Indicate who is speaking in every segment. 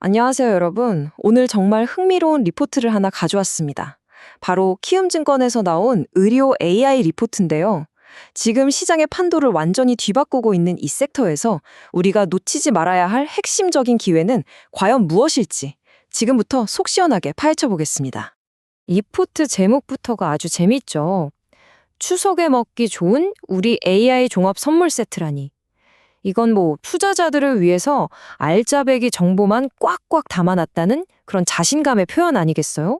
Speaker 1: 안녕하세요, 여러분. 오늘 정말 흥미로운 리포트를 하나 가져왔습니다. 바로 키움증권에서 나온 의료 AI 리포트인데요. 지금 시장의 판도를 완전히 뒤바꾸고 있는 이 섹터에서 우리가 놓치지 말아야 할 핵심적인 기회는 과연 무엇일지 지금부터 속 시원하게 파헤쳐 보겠습니다. 리포트 제목부터가 아주 재밌죠. 추석에 먹기 좋은 우리 AI 종합 선물 세트라니. 이건 뭐 투자자들을 위해서 알짜배기 정보만 꽉꽉 담아놨다는 그런 자신감의 표현 아니겠어요?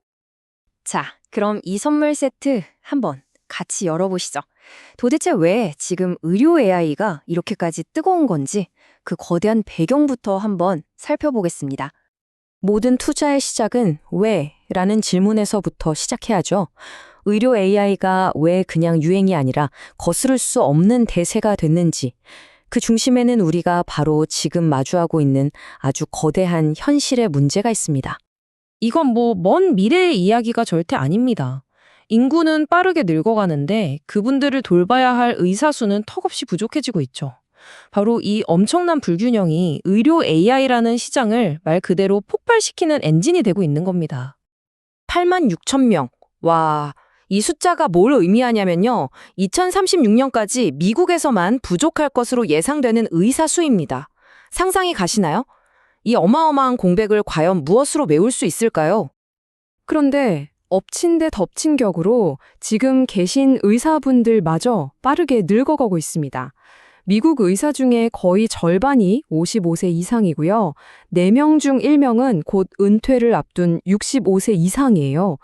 Speaker 1: 자, 그럼 이 선물 세트 한번 같이 열어보시죠. 도대체 왜 지금 의료 AI가 이렇게까지 뜨거운 건지 그 거대한 배경부터 한번 살펴보겠습니다. 모든 투자의 시작은 왜? 라는 질문에서부터 시작해야죠. 의료 AI가 왜 그냥 유행이 아니라 거스를 수 없는 대세가 됐는지, 그 중심에는 우리가 바로 지금 마주하고 있는 아주 거대한 현실의 문제가 있습니다. 이건 뭐 먼 미래의 이야기가 절대 아닙니다. 인구는 빠르게 늙어가는데 그분들을 돌봐야 할 의사 수는 턱없이 부족해지고 있죠. 바로 이 엄청난 불균형이 의료 AI라는 시장을 말 그대로 폭발시키는 엔진이 되고 있는 겁니다. 8만 6천 명. 와, 이 숫자가 뭘 의미하냐면요. 2036년까지 미국에서만 부족할 것으로 예상되는 의사 수입니다. 상상이 가시나요? 이 어마어마한 공백을 과연 무엇으로 메울 수 있을까요? 그런데 엎친 데 덮친 격으로 지금 계신 의사분들마저 빠르게 늙어가고 있습니다. 미국 의사 중에 거의 절반이 55세 이상이고요. 4명 중 1명은 곧 은퇴를 앞둔 65세 이상이에요.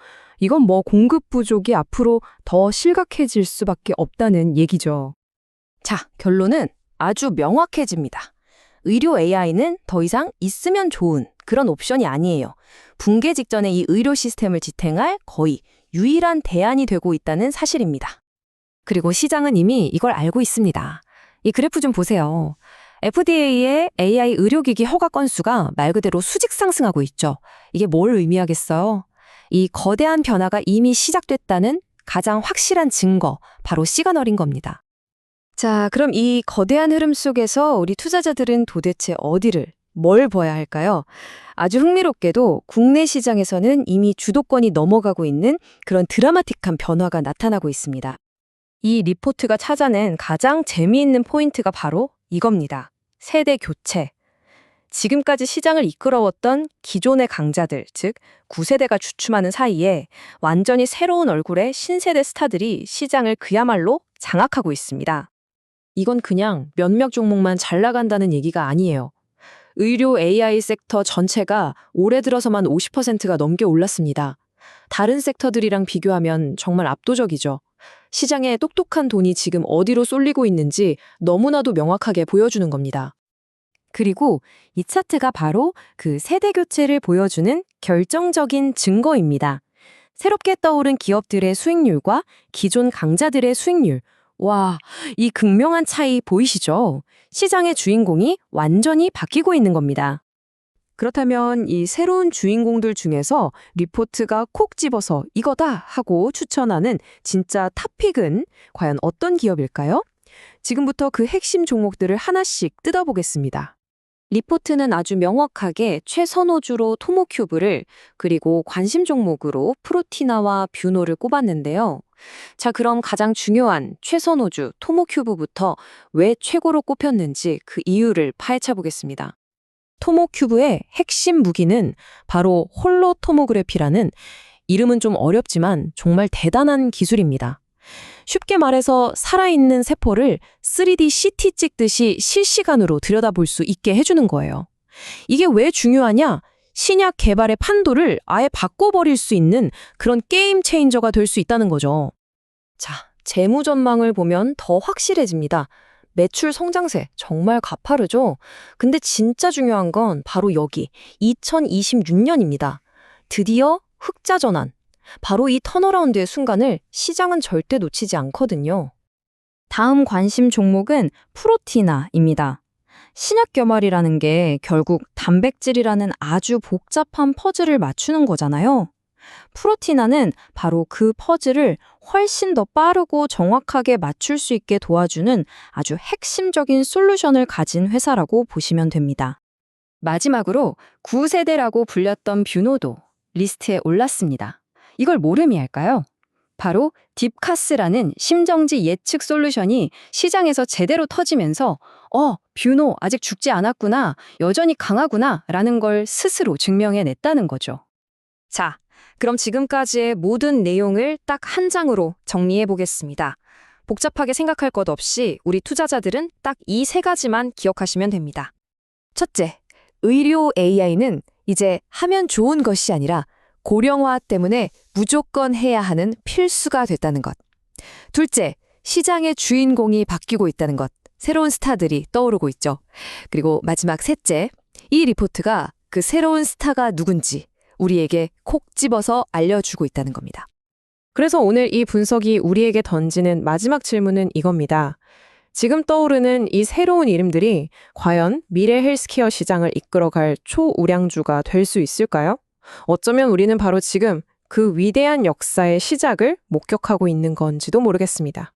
Speaker 1: 이건 뭐 공급 부족이 앞으로 더 실각해질 수밖에 없다는 얘기죠. 자, 결론은 아주 명확해집니다. 의료 AI는 더 이상 있으면 좋은 그런 옵션이 아니에요. 붕괴 직전에 이 의료 시스템을 지탱할 거의 유일한 대안이 되고 있다는 사실입니다. 그리고 시장은 이미 이걸 알고 있습니다. 이 그래프 좀 보세요. FDA의 AI 의료기기 허가 건수가 말 그대로 수직 상승하고 있죠. 이게 뭘 의미하겠어요? 이 거대한 변화가 이미 시작됐다는 가장 확실한 증거, 바로 시그널인 겁니다. 자, 그럼 이 거대한 흐름 속에서 우리 투자자들은 도대체 어디를, 뭘 봐야 할까요? 아주 흥미롭게도 국내 시장에서는 이미 주도권이 넘어가고 있는 그런 드라마틱한 변화가 나타나고 있습니다. 이 리포트가 찾아낸 가장 재미있는 포인트가 바로 이겁니다. 세대 교체. 지금까지 시장을 이끌어왔던 기존의 강자들, 즉 9세대가 주춤하는 사이에 완전히 새로운 얼굴의 신세대 스타들이 시장을 그야말로 장악하고 있습니다. 이건 그냥 몇몇 종목만 잘 나간다는 얘기가 아니에요. 의료 AI 섹터 전체가 올해 들어서만 50%가 넘게 올랐습니다. 다른 섹터들이랑 비교하면 정말 압도적이죠. 시장에 똑똑한 돈이 지금 어디로 쏠리고 있는지 너무나도 명확하게 보여주는 겁니다. 그리고 이 차트가 바로 그 세대 교체를 보여주는 결정적인 증거입니다. 새롭게 떠오른 기업들의 수익률과 기존 강자들의 수익률. 와, 이 극명한 차이 보이시죠? 시장의 주인공이 완전히 바뀌고 있는 겁니다. 그렇다면 이 새로운 주인공들 중에서 리포트가 콕 집어서 이거다 하고 추천하는 진짜 탑픽은 과연 어떤 기업일까요? 지금부터 그 핵심 종목들을 하나씩 뜯어보겠습니다. 리포트는 아주 명확하게 최선호주로 토모큐브를 그리고 관심 종목으로 프로티나와 뷰노를 꼽았는데요. 자, 그럼 가장 중요한 최선호주 토모큐브부터 왜 최고로 꼽혔는지 그 이유를 파헤쳐 보겠습니다. 토모큐브의 핵심 무기는 바로 홀로토모그래피라는 이름은 좀 어렵지만 정말 대단한 기술입니다. 쉽게 말해서 살아있는 세포를 3D CT 찍듯이 실시간으로 들여다볼 수 있게 해주는 거예요. 이게 왜 중요하냐? 신약 개발의 판도를 아예 바꿔버릴 수 있는 그런 게임 체인저가 될 수 있다는 거죠. 자, 재무 전망을 보면 더 확실해집니다. 매출 성장세 정말 가파르죠? 근데 진짜 중요한 건 바로 여기 2026년입니다. 드디어 흑자 전환, 바로 이 턴어라운드의 순간을 시장은 절대 놓치지 않거든요. 다음 관심 종목은 프로티나입니다. 신약 개발이라는 게 결국 단백질이라는 아주 복잡한 퍼즐을 맞추는 거잖아요. 프로티나는 바로 그 퍼즐을 훨씬 더 빠르고 정확하게 맞출 수 있게 도와주는 아주 핵심적인 솔루션을 가진 회사라고 보시면 됩니다.
Speaker 2: 마지막으로 9세대라고 불렸던 뷰노도 리스트에 올랐습니다. 이걸 뭘 의미할까요? 바로 딥카스라는 심정지 예측 솔루션이 시장에서 제대로 터지면서 어, 뷰노 아직 죽지 않았구나, 여전히 강하구나 라는 걸 스스로 증명해냈다는 거죠.
Speaker 3: 자, 그럼 지금까지의 모든 내용을 딱 한 장으로 정리해 보겠습니다. 복잡하게 생각할 것 없이 우리 투자자들은 딱 이 세 가지만 기억하시면 됩니다. 첫째, 의료 AI는 이제 하면 좋은 것이 아니라 고령화 때문에 무조건 해야 하는 필수가 됐다는 것. 둘째, 시장의 주인공이 바뀌고 있다는 것. 새로운 스타들이 떠오르고 있죠. 그리고 마지막 셋째, 이 리포트가 그 새로운 스타가 누군지 우리에게 콕 집어서 알려주고 있다는 겁니다.
Speaker 1: 그래서 오늘 이 분석이 우리에게 던지는 마지막 질문은 이겁니다. 지금 떠오르는 이 새로운 이름들이 과연 미래 헬스케어 시장을 이끌어갈 초우량주가 될 수 있을까요? 어쩌면 우리는 바로 지금 그 위대한 역사의 시작을 목격하고 있는 건지도 모르겠습니다.